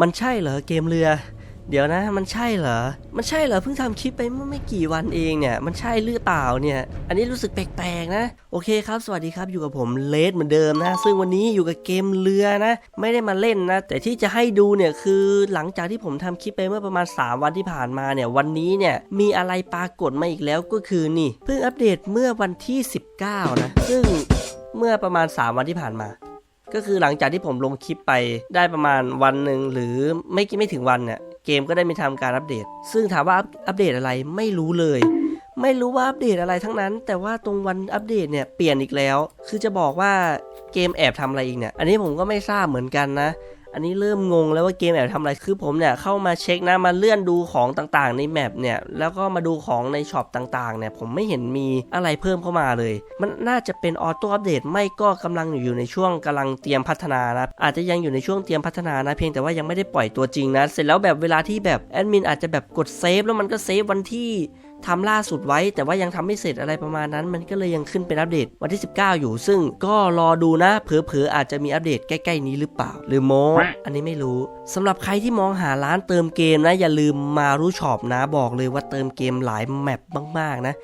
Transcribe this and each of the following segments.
มันใช่เหรอเกมเรือ เดี๋ยวนะ มันใช่เหรอ มันใช่เหรอเพิ่งทำคลิปไปเมื่อไม่กี่วันเองเนี่ย มันใช่หรือเปล่าเนี่ย อันนี้รู้สึกแปลกๆนะ โอเคครับ สวัสดีครับ อยู่กับผมเลสเหมือนเดิมนะ ซึ่งวันนี้อยู่กับเกมเรือนะ ไม่ได้มาเล่นนะ แต่ที่จะให้ดูเนี่ยคือหลังจากที่ผมทำคลิปไปเมื่อประมาณ 3 วันที่ผ่านมาเนี่ย วันนี้เนี่ยมีอะไรปรากฏมาอีกแล้วก็คือนี่ เพิ่งอัปเดตเมื่อวันที่ 19 นะ ซึ่งเมื่อประมาณ 3 วันที่ผ่านมา ก็คือหลังจากที่ผมลงคลิปไปได้ประมาณวันหนึ่งหรือไม่กี่ไม่ถึงวันเนี่ยเกมก็ได้มีทำการอัปเดต ซึ่งถามว่าอัปเดตอะไรไม่รู้เลย ไม่รู้ว่าอัปเดตอะไรทั้งนั้น แต่ว่าตรงวันอัปเดตเนี่ยเปลี่ยนอีกแล้ว คือจะบอกว่าเกมแอบทำอะไรอีกเนี่ย อันนี้ผมก็ไม่ทราบเหมือนกันนะ อันนี้เริ่มงงแล้วว่าเกมแอบทำอะไร คือผมเนี่ยเข้ามาเช็คนะ มาเลื่อนดูของต่างๆ ในแมปเนี่ย แล้วก็มาดูของในช็อปต่างๆ เนี่ย ผมไม่เห็นมีอะไรเพิ่มเข้ามาเลย มันน่าจะเป็นออโต้อัปเดต ไม่ก็กำลังอยู่ในช่วงกำลังเตรียมพัฒนานะ อาจจะยังอยู่ในช่วงเตรียมพัฒนานะ เพียงแต่ว่ายังไม่ได้ปล่อยตัวจริงนะ เสร็จแล้วแบบเวลาที่แบบแอดมินอาจจะแบบกดเซฟแล้วมันก็เซฟวันที่ ทำล่าสุดไว้ แต่ว่ายังทำไม่เสร็จอะไรประมาณนั้น มันก็เลยยังขึ้นเป็นอัปเดตวันที่ 19 อยู่ ซึ่งก็รอดูนะ เผลอๆอาจจะมีอัปเดตใกล้ๆนี้หรือเปล่า หรือโมอันนี้ไม่รู้สำหรับใครที่มองหาร้านเติมเกมนะ อย่าลืมมารู้ช็อปนะบอกเลยว่าเติมเกมหลายแมปมากๆนะ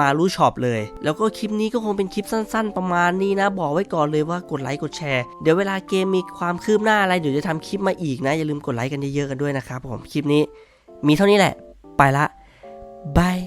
มารู้ช็อปเลย แล้วก็คลิปนี้ก็คงเป็นคลิปสั้น ๆ ประมาณนี้นะ บอกไว้ก่อนเลยว่ากดไลค์กดแชร์ เดี๋ยวเวลาเกมมีความคืบหน้าอะไร เดี๋ยวจะทำคลิปมาอีกนะ อย่าลืมกดไลค์กันเยอะๆกันด้วยนะครับผม คลิปนี้ มีเท่านี้แหละ ไปละบาย